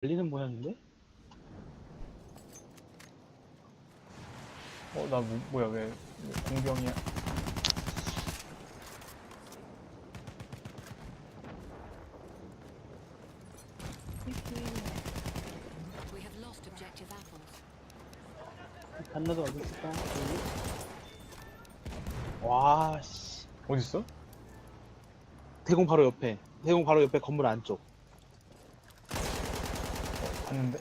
달리는 모양인데? 어, 나 뭐, 뭐야, 왜, 왜 공병이야? We have lost objective apples. 단나도 어디 있을까? 여기? 와, 씨. 어딨어? 대공 바로 옆에. 대공 바로 옆에 건물 안쪽. 봤는데?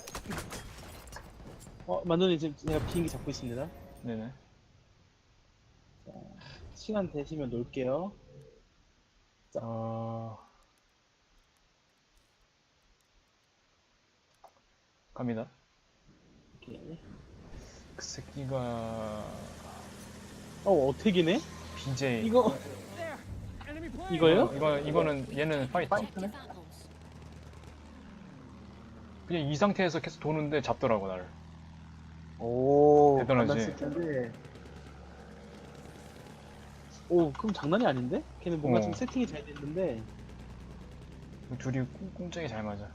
어, 만돈이 지금 제가 비행기 잡고 있습니다. 네네. 시간 되시면 놀게요. 어... 갑니다. 이렇게. 그 새끼가 어, 어택이네? BJ. 이거, 이거요? 어, 이거 이거는 얘는 파이터. Apples. 그냥 이 상태에서 계속 도는데 잡더라고 나를. 오, 대단하지. 만났을 텐데. 오, 그럼 장난이 아닌데? 걔는 뭔가 어. 지금 세팅이 잘 됐는데. 둘이 꿍- 꿍짝이 잘 맞아.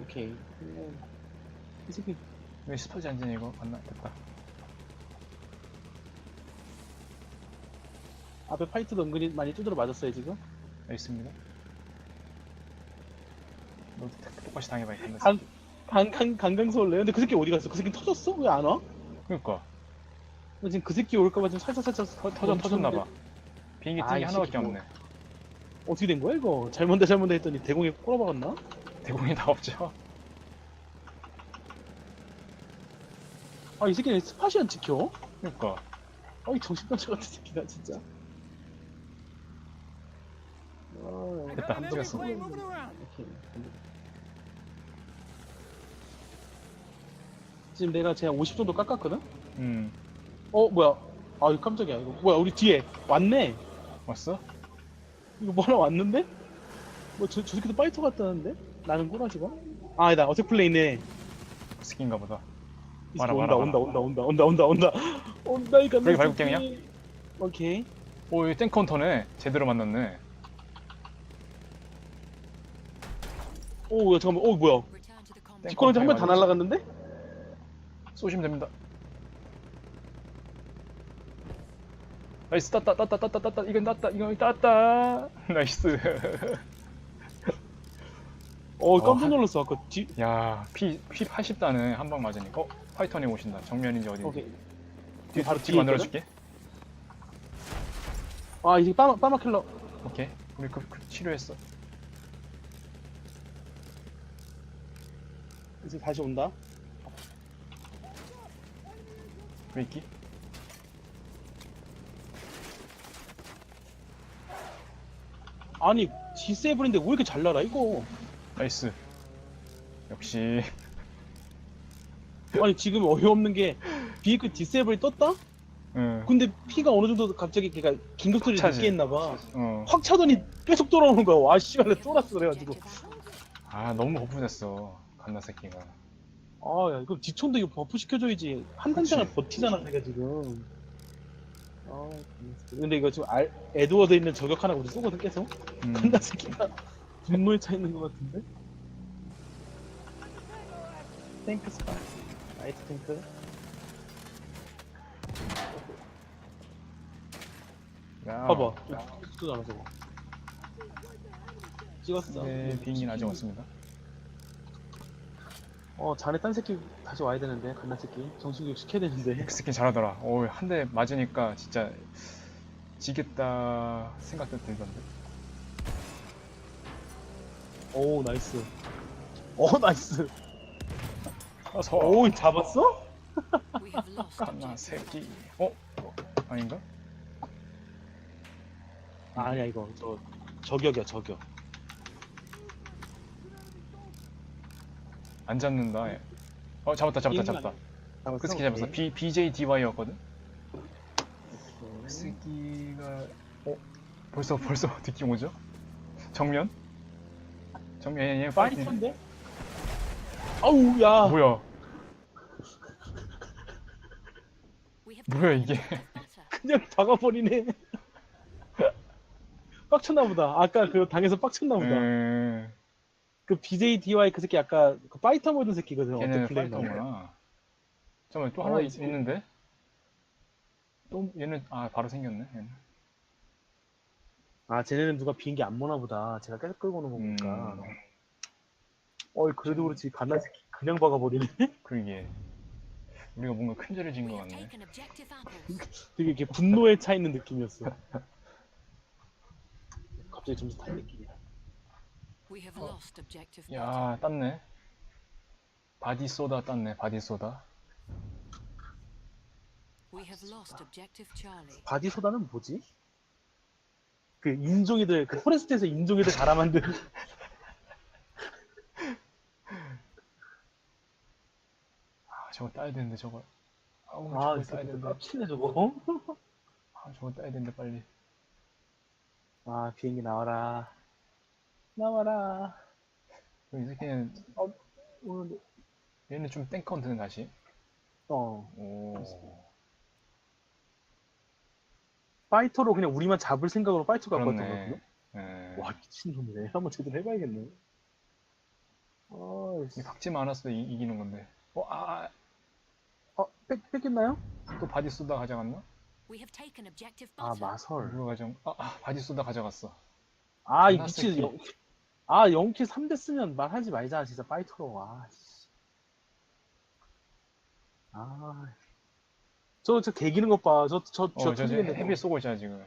오케이. 음, 이 새끼 왜 스퍼지 안 되냐 이거? 안나 됐다. 앞에 파이트도 은근히 많이 두드려 맞았어요, 지금. 여기 있습니다. 너도 똑같이 당해봐 이 간다. 강, 강, 강, 강강서 올래요? 근데 그 새끼 어디 갔어? 그 새끼 터졌어? 왜 안 와? 그니까 나 지금 그 새끼 올까봐 지금 살짝 살짝 터, 터져 터졌나봐. 비행기 아, 뜬이게 하나밖에 새끼 뭐. 없네. 어떻게 된 거야 이거? 잘못돼 잘못돼 했더니 대공에 꼬라박았나? 대공이 다 없죠. 아 이 새끼는 스팟이 안 찍혀? 그니까 아이 정신병자 같은 새끼다 진짜. 아, 됐다 찍었어. 이렇게. 지금 내가 제가 50 정도 깎았거든? 음 어 뭐야? 아 이거 깜짝이야 이거 뭐야 우리 뒤에 왔네. 왔어? 이거 뭐 하나 왔는데? 뭐 저, 저 새끼도 파이터 같다는데? 나는 꼬라지가? 아 아니다 어택 플레이네 그 새끼인가 보다. 이 와라, 새끼 와라, 온다, 와라. 온다 온다 온다 온다 온다 온다 이거 브레이크 그냥? 오케이 오 여기 탱크 헌터네. 제대로 만났네. 오 야, 잠깐만 오 뭐야 combat. 뒷걸음질 한번 다 날라갔는데? 쏘시면 됩니다. 나이스 땄다 땄다 땄다 땄다. 이건 땄다 이건 땄다. 나이스. 어 깜짝 한- 놀랐어. 아까 뒤 야피 피 80다는 한방 맞으니까. 어 파이터님 오신다. 정면인지 어딘지. 오케이. 뒤, 바로 뒤 뒤에 만들어줄게. 아 이제 빠마 빠마 킬러. 오케이. 우리 그, 그 치료했어. 이제 다시 온다 브레이키 아니 G7인데 왜 이렇게 잘 날아 이거 나이스 역시 아니 지금 어이없는 게 비에크 D7이 떴다? 응. 근데 피가 어느 정도 갑자기 걔가 긴급 소리를 차지. 늦게 했나봐 어. 확 차더니 계속 돌아오는 거야 와 씨발 나 쫄았어 그래가지고 apples. 아 너무 거부됐어 갓나 새끼가 아 야 이거 뒤총도 이거 버프 시켜줘야지. 한 단장을. 버티잖아 내가 지금. 아 근데 이거 지금 알, 에드워드 있는 저격 하나 우리 쏘거든 계속? 음. 간다 새끼가 분노에 차 있는 것 같은데? 탱크 스파. 나이트 탱크. 야. 봐봐. 쏘잖아 저거. 찍었어. 네 비행기는 아직 없습니다 어 자네 딴 새끼 다시 와야 되는데 간다 새끼. 정신교육 시켜야 되는데. 그 새끼 잘하더라. 오 한 대 맞으니까 진짜 지겠다 생각도 들던데. 오 나이스. 오 나이스. 어서. 오 잡았어? We have lost 갓나 objective. 새끼. 어? 아닌가? 아니야 이거. 저 저격이야 저격 안 잡는다 얘. 어 잡았다 잡았다 잡았다 잡았어? 그 새끼 잡았어 오케이. B, BJDY였거든. 그 새끼가 어? 벌써 벌써 느낌 오죠? 정면? 정면 얘, 얘 파이팅 파이터인데? 아우 야 뭐야 뭐야, 이게. 그냥 박아버리네 빡쳤나 보다. 아까 그 당에서 빡쳤나 보다. 음, 그 BJ DY 그 새끼 아까 그 파이터 모드 새끼거든. 걔는 어떻게 플레이 파이터구나. 잠깐만 또 어, 하나 이 있, 새끼. 있는데? 또 얘는 아 바로 생겼네. 얘는. 아, 쟤네는 누가 비행기 안 모나 보다. 제가 계속 끌고 오는 거 보니까. 음, 어이, 그래도 그렇지. 갓난 새끼 그냥 박아버리네. 그러게. 우리가 뭔가 큰 죄를 진 We 것 have 같네. taken objective apples. 되게 이렇게 분노에 차 있는 느낌이었어. 갑자기 점수 탄 느낌이야. We have lost objective Beta. 야 땄네. 바디 쏘다 땄네. 바디 쏘다. We have lost objective Charlie. 바디 소다는 뭐지? 그 인종이들, 그 포레스트에서 인종이들 갈아 만든. 아 저거 따야 되는데 저거. 아우 아, 저거 이 따야 되는데. 깝치네, 저거. 아 저거 따야 되는데 빨리. 아, 비행기 나와라. 나와라. 이 새끼는 오늘, 얘는 좀 땡컨트는 다시. 어. 오. 파이터로 그냥 우리만 잡을 생각으로 파이터 갖고 왔던 그렇네. 거거든요. 예. 와, 미친놈이네. 한번 제대로 해봐야겠네. 어, 이 박지 많았어 이, 이기는 건데. 어, 아, 아, 어, 뺏, 뺏겼나요? 또 바디 쏘다 가져갔나? We have taken objective 아, butter. 마설. 누가 가져? 아, 아, 바디 쏘다 가져갔어. 아, 이 미친. 새 영, 아, 0킬 3대 쓰면 말하지 말자, 진짜, 파이터로. 아, 씨. 아. 저, 저 개기는 것 봐. 저, 저, 저, 어, 저. 헤비 쏘고 있잖아 지금.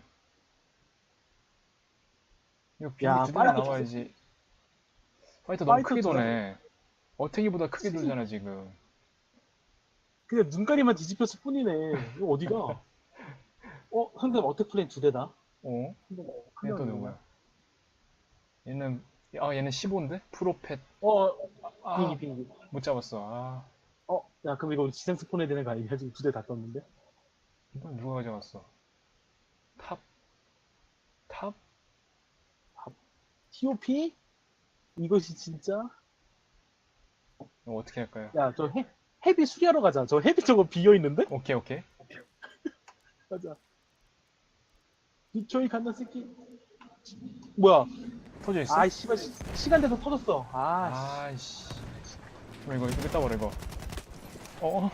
이거 야, 두 대나 파이터 나와야지. 파이터 너무 파이터 크게 두 도네. 어택이보다 크게 돌잖아 지금. 그냥 눈가리만 뒤집혔을 뿐이네. 이거 어디가? 어, 상대방 어택 플랜 두 대다. 어? 상대방 얘는 또 누구야? 얘는 아 얘는 15인데? 프로펫. 어, 아, 비행기, 비행기. 못 잡았어. 아, 어, 야, 그럼 이거 지상 스폰해야 되는 거 아니야? 지금 두 대 다 떴는데? 이거 누가 가져갔어? 탑. 탑? TOP? 이것이 진짜? 이거 어떻게 할까요? 야, 저 헤, 헤비 수리하러 가자. 저 헤비 저거 비어있는데? 오케이 오케이. 가자. 이초이 간다, 새끼. 뭐야? 터져 있어? 아이, 씨발, 시, 시간 돼서 터졌어. 아, 씨. 아이씨. 이거 이거 이거 따버려 이거. 어?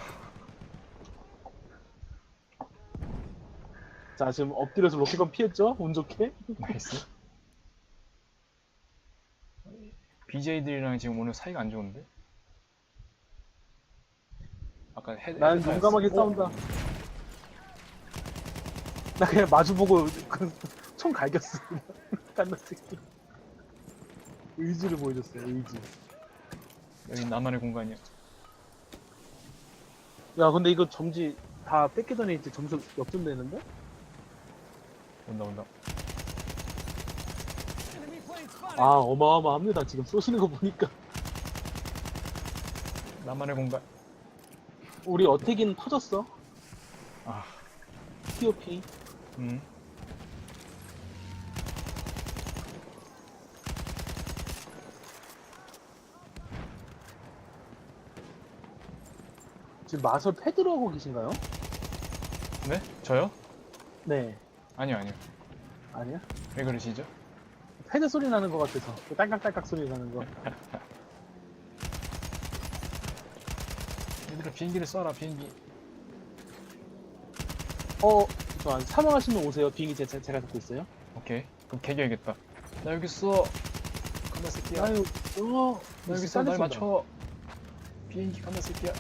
자, 지금 엎드려서 로켓건 피했죠? 운 좋게? 나이스. BJ들이랑 지금 오늘 사이가 안 좋은데? 아까 헤, 나는 헤드사였어. 용감하게 어? 싸운다. 나 그냥 마주보고 그, 총 갈겼어. 간다, 새끼. 의지를 보여줬어, 의지. 여기 나만의 공간이야. 야, 근데 이거 점지 다 뺏기 전에 이제 점수 역전되는데? 온다 온다. 아, 어마어마합니다. 지금 쏘시는 거 보니까. 나만의 공간. 우리 어택인 터졌어. 아, TOP. 음. 지금 마설 패드로 하고 계신가요? 네? 저요? 네. 아니요 아니요. 아니야? 왜 그러시죠? 패드 소리 나는 것 같아서. 그 딸깍딸깍 소리 나는 거. 얘들아 비행기를 쏴라 비행기. 어, 잠깐 사망하시면 오세요. 비행기 제, 제가 잡고 있어요. 오케이. 그럼 개겨야겠다. 나 여기 있어. 간다 새끼야. 아유, 어, 나 여기 있어. 날 맞춰. 비행기 간다 새끼야.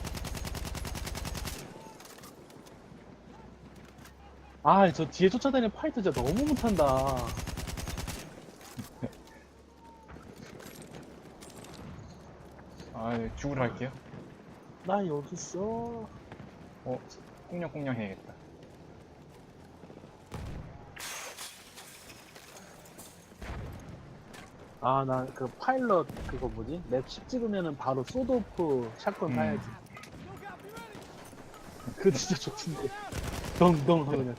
아, 저 뒤에 쫓아다니는 파이터 진짜 너무 못한다. 아 죽으러 할게요. 나 여기 있어. 어 꽁냥꽁냥 해야겠다. 아, 나 그 파일럿 그거 뭐지? 맵10 찍으면은 바로 소드오프 샷건 음. 사야지. 그거 진짜 좋던데. 덩덩 하고 그냥.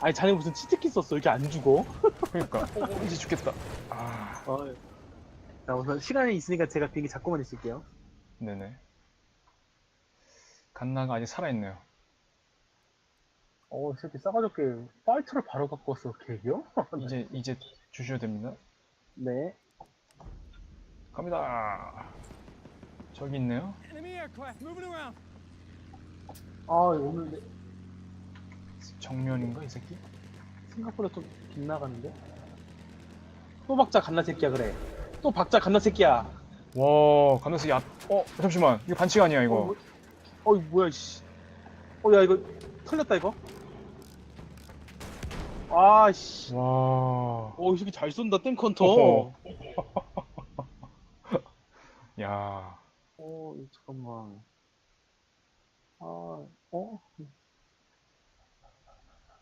아니, 자네 무슨 치트키 썼어? 이렇게 안 죽어? 그러니까 어, 이제 죽겠다. 아 어. 자, 우선 시간이 있으니까 제가 비행기 잡고만 있을게요. 네네. 갓나가 아직 살아있네요. 어, 이 새끼 싸가지없게 파이터를 바로 갖고 왔어, 개기요? 이제 이제 주셔야 됩니다. 네. 갑니다. 저기 있네요. Enemy aircraft moving around. 아, 오늘 내- 정면인가 이 새끼? 생각보다 좀 빗나가는데? 또 박자 갓나 새끼야, 그래. 또 박자 갓나 새끼야. 와 감독이 앞. 어 잠시만 이거 반칙 아니야 어, 이거. 뭐, 어, 이거 뭐야, 씨. 어, 야, 이거 털렸다, 이거. 아, 씨. 와. 어, 이 새끼 잘 쏜다, 땡컨터. 어허. 야. 어, 잠깐만. 아, 어?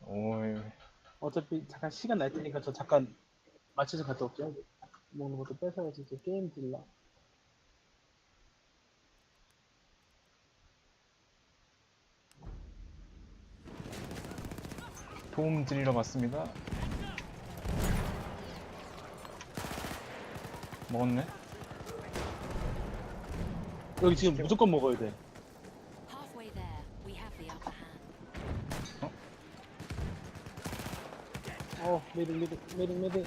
오이. 어차피 잠깐 시간 날 테니까 저 잠깐 맞춰서 갔다 올게요. 먹는 것도 뺏어야지 이제 게임 딜라. 도움 드리러 왔습니다. 먹었네. 여기 지금 무조건 먹어야 돼. 어, 메딩, 메딩, 메딩, 메딩.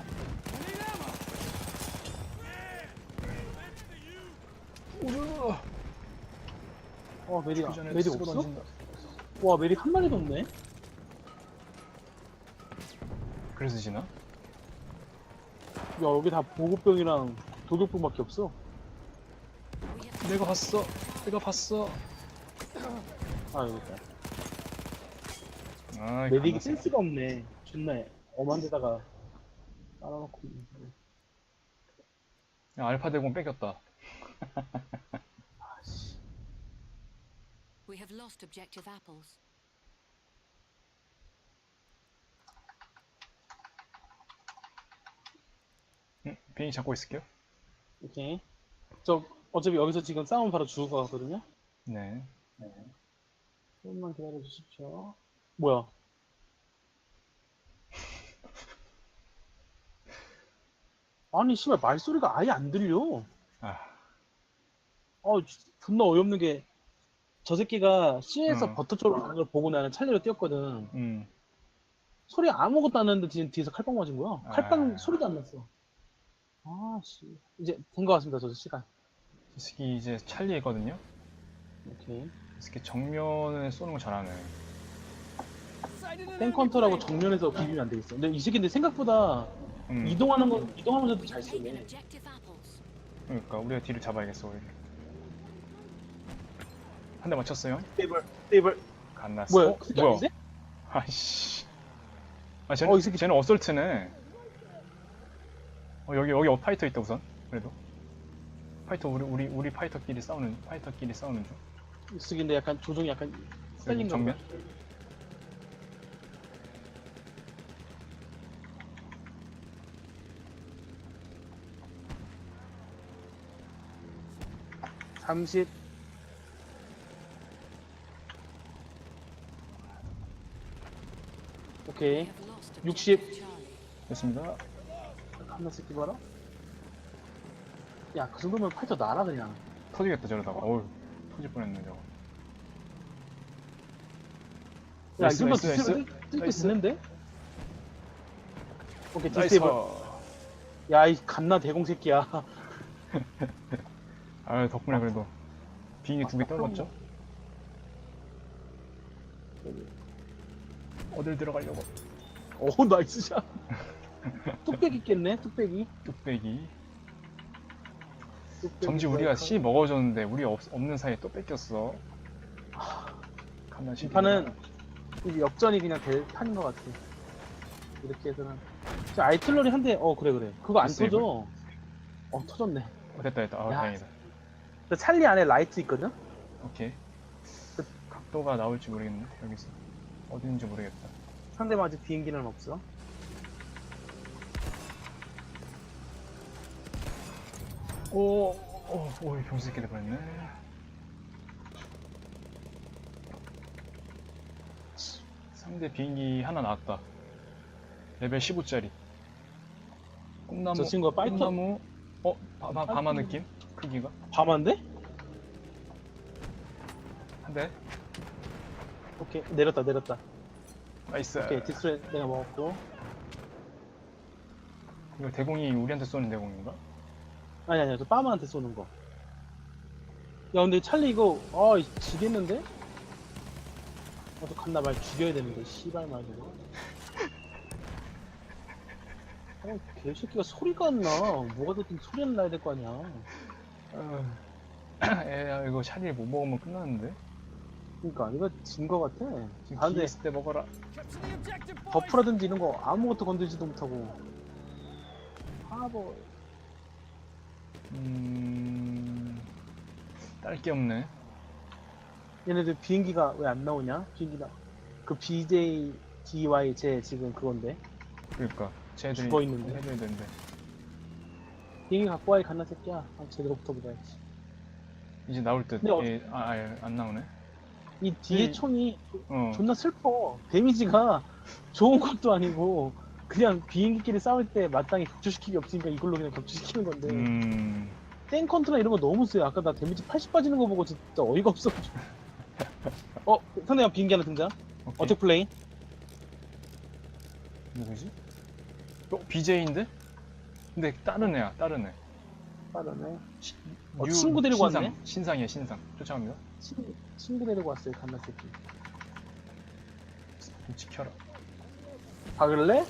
어, 메딩, 죽기 전에 메딩 쓰고 없어? 던진다. 와, 메딩 한 마리도 없네. 그래서 지나? 야, 여기 다 보급병이랑 도격병밖에 없어. 내가 봤어. 내가 봤어. 아, 여기 있다. 아, 가만히 센스가 없네. 존나 엄한 데다가 깔아놓고 있는데. 야, 알파 대공 뺏겼다. 아씨. we have lost objective apples. 응? 비행기 잡고 있을게요. 오케이. 저 어차피 여기서 지금 싸움 바로 죽을 것 같거든요. 네. 조금만 기다려 주십시오. 뭐야? 아니 씨발 말소리가 아예 안 들려. 아, 어 존나 어이없는 게 저 새끼가 C에서 어. 버터 쪽으로 가는 걸 보고 나는 찰리로 뛰었거든. 음. 소리 아무것도 안 났는데 지금 뒤에서 칼빵 맞은 거야. 칼빵 아. 소리도 안 났어. 아 씨 이제 된 것 같습니다. 저 시간. 이 새끼 이제 찰리거든요. 오케이. 이 새끼 정면에 쏘는 거 잘하네. 땡컨터라고. 정면에서 비비면 안 되겠어. 근데 이 새끼 근데 생각보다 음. 이동하는 건 이동하면서도 잘 쓰네. 그러니까 우리가 뒤를 잡아야겠어 오히려. 한 대 맞췄어요. 테이블 테이블 갓났어. 뭐야? 어, 그 새끼 뭐야? 아닌데? 아이씨. 아 쟤는 어, 이 새끼 쟤는 어설트네. 어 여기 여기 어 파이터 있다 우선. 그래도 파이터 우리 우리 우리 파이터끼리 싸우는 파이터끼리 싸우는 중. 쓰기인데 약간 조종이 약간 음, 여기 셀린 정면. 건가? 30 오케이. 60 됐습니다. 한나 새끼 봐라. 야 그 정도면 팔터 날아 그냥. 터지겠다 저러다가 어우 터질 뻔했네 저거. 야 이 나이스, 정도 나이스, 쓰는데? 오케이 디스테이블. 야이 갓나 대공 새끼야. 아 덕분에 그래도 비행기 두 개 떨궜죠. 어딜 들어가려고? 오 나이스 샷 뚝배기 깼네 뚝배기 뚝배기. 뚝배기 정지 우리가 C 먹어줬는데 우리 없, 없는 사이에 또 뺏겼어. 이 판은 이제 역전이 그냥 될 판인 것 같아 이렇게 해서는 저 아이틀러리 한대어 그래 그래 그거 안 디스테이블? 터져 어 터졌네 어, 됐다 됐다. 아 야. 다행이다. 저 찰리 안에 라이트 있거든 오케이. 각도가 나올지 모르겠네 여기서 어딘지 모르겠다. 상대방 아직 비행기는 없어 오, 오, 오, 병수 새끼 돼버렸네. 상대 비행기 하나 나왔다. 레벨 15짜리. 꿈나무. 저 친구가 파이터- 꿈나무. 어, 바, 바, 바마 느낌? 크기가? 밤한데? 한 대. 오케이 내렸다 내렸다 나이스. 오케이 뒷수레 내가 먹었고 이거 대공이 우리한테 쏘는 대공인가? 아니 아니야 저 빠마한테 쏘는 거. 야 근데 찰리 이거 아 지겠는데? 나도 갔나 말 죽여야 되는데 씨발 말 저거. 어 개새끼가 소리가 안 나. 뭐가 됐든 소리는 나야 될 거 아니야. 어. 에 이거 샤리를 못 먹으면 끝나는데. 그러니까 이거 진 거 같아. 지금 아 근데 있을 때 먹어라. 버프라든지 이런 거 아무것도 건들지도 못하고. 바보. 음. 딸 게 없네. 얘네들 비행기가 왜 안 나오냐? 비행기나 그 BJ DY 제 지금 그건데 그러니까 쟤들이 죽어 있는데. 해줘야 되는데. 비행기 갖고 와야 갔나 새끼야. 아, 제대로 붙어보자야지. 이제 나올 듯. 근데 어- 예, 아, 아, 안 나오네. 이 뒤에 이- 총이 어. 존나 슬퍼. 데미지가 좋은 것도 아니고 그냥 비행기끼리 싸울 때 마땅히 격추시키기 없으니까 이걸로 그냥 격추시키는 건데 음. 탱컨트나 이런 거 너무 세요. 아까 나 데미지 80 빠지는 거 보고 진짜 어이가 없어가지고. 어, 상대방 비행기 하나 등장. 오케이. 어택 플레이. 누구지? 어, BJ인데? 근데 다른 애야, 다른 애. 빠르네. 시- 어, 뉴 친구 데리고 신상, 왔네? 신상이야, 신상. 쫓아갑니다. 친구, 친구 데리고 왔어요, 갓나 새끼. 좀 지켜라. 박을래?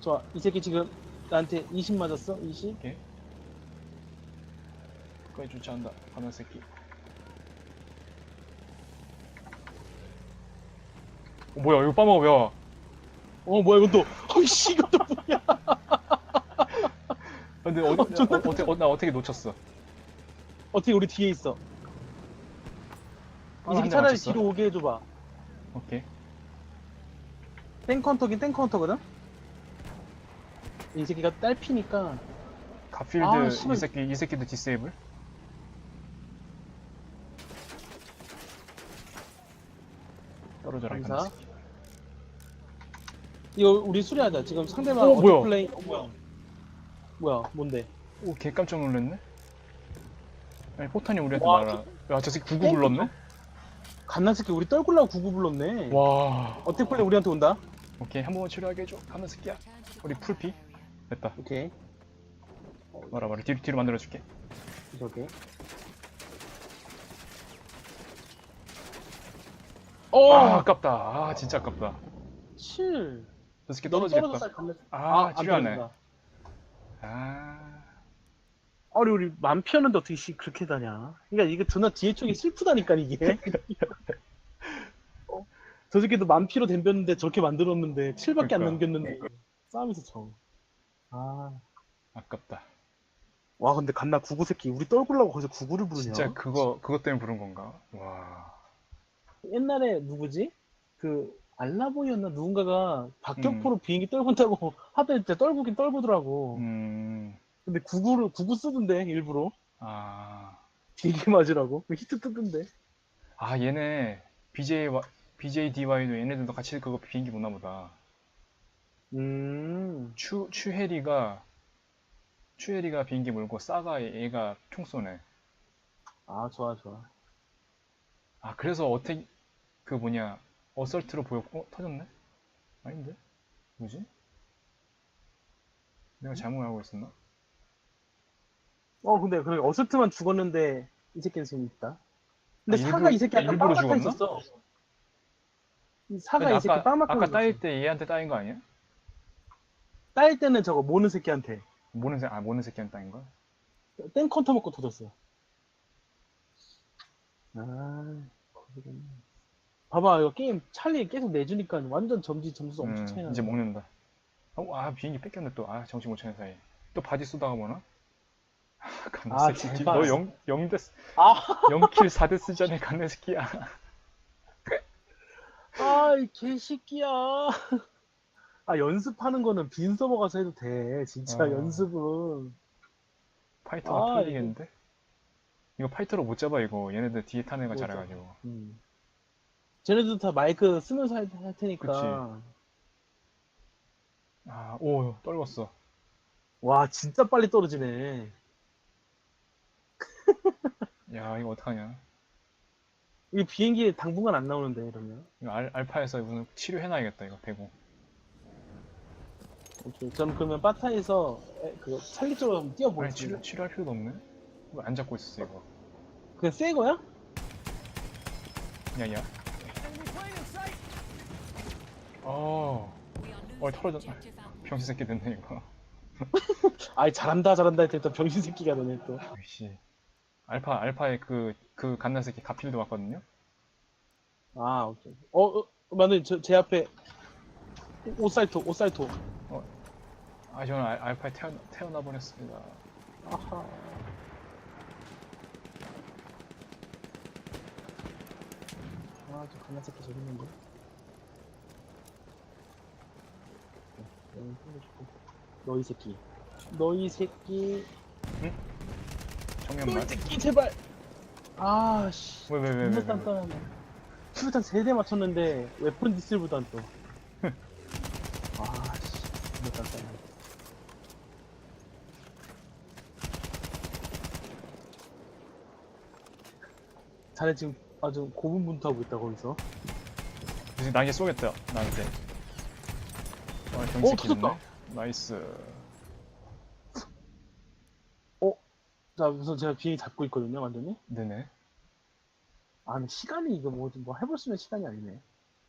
좋아. 이 새끼 지금 나한테 20 맞았어? 20? 거기 쫓아간다. 가면 새끼. 어, 뭐야, 이거 빠먹어, 왜 와? 어, 뭐야, 이건 또. 어이씨, 이것도 뭐야. 근데 어디, 어, 존나 어, 떻게나 어떻게 놓쳤어? 어떻게 우리 뒤에 있어? 이 아, 새끼 한대 차라리 맞췄어. 뒤로 오게 해줘봐. 오케이. 땡컨터긴 땡컨터거든? 이 새끼가 딸피니까. 가필드, 아, 이 씨발. 새끼, 이 새끼도 디세이블? 떨어져라, 이 감사. 새끼. 이거 우리 수리하자. 지금 상대방 어, 뭐야? 플레이. 어, 뭐야. 뭐야, 뭔데? 오, 개 깜짝 놀랐네? 아니, 포탄이 우리한테 와, 날아. 야, 저 새끼 구구 땡- 불렀네? 갓난 새끼 우리 떨굴라고 구구 불렀네. 와. 어택 플레이 우리한테 온다. 오케이, 한 번만 치료하게 해줘. 가면 새끼야. 우리 풀피? 됐다. 오케이. 말아, 말아. 뒤로, 뒤로 만들어줄게. 오케이. 어! 어! 아, 아깝다. 아, 진짜 아깝다. 7. 저 새끼 너무 떨어지겠다. 갓난 새끼. 아, 안 치료하네. 떨어진다. 아. 아니 우리 맘 피었는데 어떻게 씨 그렇게 다냐? 그러니까 이게 존나 뒤에 쪽이 슬프다니까 이게. 어? 저 새끼도 만 피로 댐볐는데 저렇게 만들었는데 7밖에 안 그러니까. 남겼는데 싸움에서 져. 아. 아깝다. 와 근데 갓나 구구 새끼 우리 떨굴라고 거기서 구구를 부르냐? 진짜 그거, 그것 때문에 부른 건가? 와. 옛날에 누구지? 그 알라보이였나 누군가가 박격포로 음. 비행기 떨군다고 하다 진짜 떨구긴 떨구더라고. 음. 근데 구구를 구구 쓰던데 일부러 아. 비행기 맞으라고 히트 뜨던데. 아, 얘네, BJ, 와- BJ DY도 얘네들도 같이 그거 비행기 보나 보다. 음. 추, 추해리가, 추해리가 비행기 몰고 싸가 얘가 총 쏘네. 아 좋아 좋아. 아, 그래서 어택, 그 뭐냐, 어설트로 보였고, 어, 터졌네? 아닌데? 뭐지? 내가 잘못 알고 있었나? 어 근데 그래 어설트만 죽었는데 이 새끼는 지금 있다. 근데 아, 사가 일부러- 이 새끼 아까 일부러 빵 죽었나? 있었어. 이 사가 이 새끼 아까, 빵 막혀 아까 있었어. 따일 때 얘한테 따인 거 아니야? 따일 때는 저거 모는 새끼한테 모는 새, 아, 모는 새끼한테 따인 거야? 땡컨터 먹고 터졌어. 아, 거기구나. 봐봐 이거 게임 찰리 계속 내주니까 완전 점지 점수 엄청 음, 차이 나. 이제 먹는다. 어, 아, 비행기 뺏겼네 또. 아, 정신 못 차린 사이. 또 바디 쏘다가 뭐나? 아, 아, 간네스키. 제발. 너 0, 0대, 아, 0킬 4대 쓰자네, 간네스키야. 아이 개새끼야. 아 연습하는 거는 빈 서버 가서 해도 돼. 진짜 어. 연습은. 파이터가 아, 풀리겠는데? 이거 파이터로 못 잡아, 이거. 얘네들 뒤에 타는 애가 못 잘해가지고. 음. 쟤네도 다 마이크 쓰면서 할, 할 테니까. 아, 오, 떨궜어. 와 진짜 빨리 떨어지네. 야, 이거 어떡하냐. 이 비행기 당분간 안 나오는데 이러면. 이거 알, 알파에서 무슨 치료해놔야겠다 이거 대고 오케이. 저는 그러면 바타에서 에, 그 찰리 쪽으로 한번 아니 뛰어보겠습니다. 치료, 치료할 필요도 없네 왜안 잡고 있었어 이거 그냥 새 거야? 야 야 어 are 어, losing 털어졌- objective Alpha. 병신 새끼 됐네 이거 아이 잘한다 잘한다 했더니 또 병신 새끼가 되네 또. 역시 알파 알파의 그그 갓난 새끼 가필도 왔거든요 아 오케이. 어, 어 맞네 저제 앞에 오살토 오살토. 아 저는 알, 알파에 태어, 태어나 버렸습니다 아하. 아, 저 강남 새끼 저기 있는데. 네, 살려주고. 너희 새끼. 너희 새끼. 정면만 너희 새끼 제발. 아 씨. 왜 왜왜 존나 왜 단단하네. 수류탄 3대 맞췄는데 웨폰 디스보단 또. 아 씨. 존나 단단하네. 자네 지금 아주 고분분투하고 있다 거기서. 무슨 날개 쏘겠다 나한테 아 어, 병신 새끼 터졌다. 됐네 나이스 자 우선 제가 비행기 잡고 있거든요 완전히. 네네 아 근데 시간이 이거 뭐, 뭐 해볼 수 있는 시간이 아니네.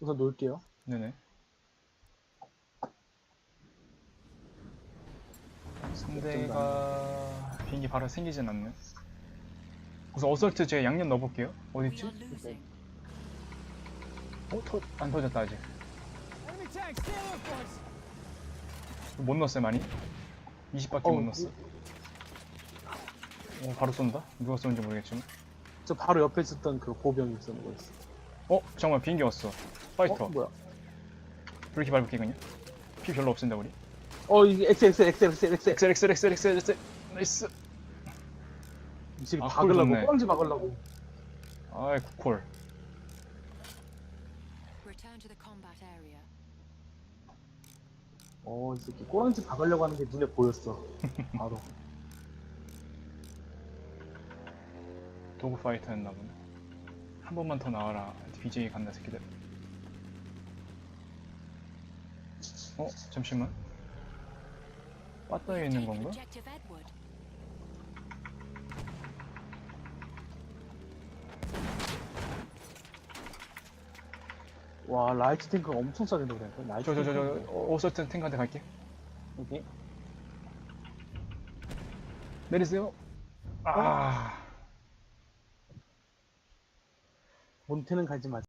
우선 놓을게요. 네네 상대가 비행기 바로 생기진 않네 우선 어설트 제가 양념 넣어볼게요 We 어딨지? losing. 어? 터, 안 터졌다 아직 Enemy stay. 못 넣었어요 많이 20밖에 어, 못 넣었어 어 바로 쏜다? 누가 쏘는지 모르겠지만 저 바로 옆에 있었던 그 보병이 쏘는 거였어. 어? 잠깐만 비행기 왔어 파이터 어 뭐야? 이렇게 밟을게 그냥 피 별로 없습니다 우리 어 이게 엑셀 엑셀 엑셀 엑셀 엑셀. 엑셀 엑셀 엑셀 엑셀 엑셀 나이스 이 새끼 아, 박으려고 꿀 좋네. 꼬랑지 박으려고. 아이 쿨 Return 어, 이 새끼 꼬랑지 박으려고 하는 게 눈에 보였어. 바로. 도구 파이터였나 보네 한 번만 더 나와라 BJ 간다 새끼들 어? 잠시만 빠따에 있는 건가? 와, 라이트 탱크가 엄청 싸게 노래. 저 저 저 저. 오설튼 탱크한테 갈게 여기. 내리세요 아 몬테는 가지 마.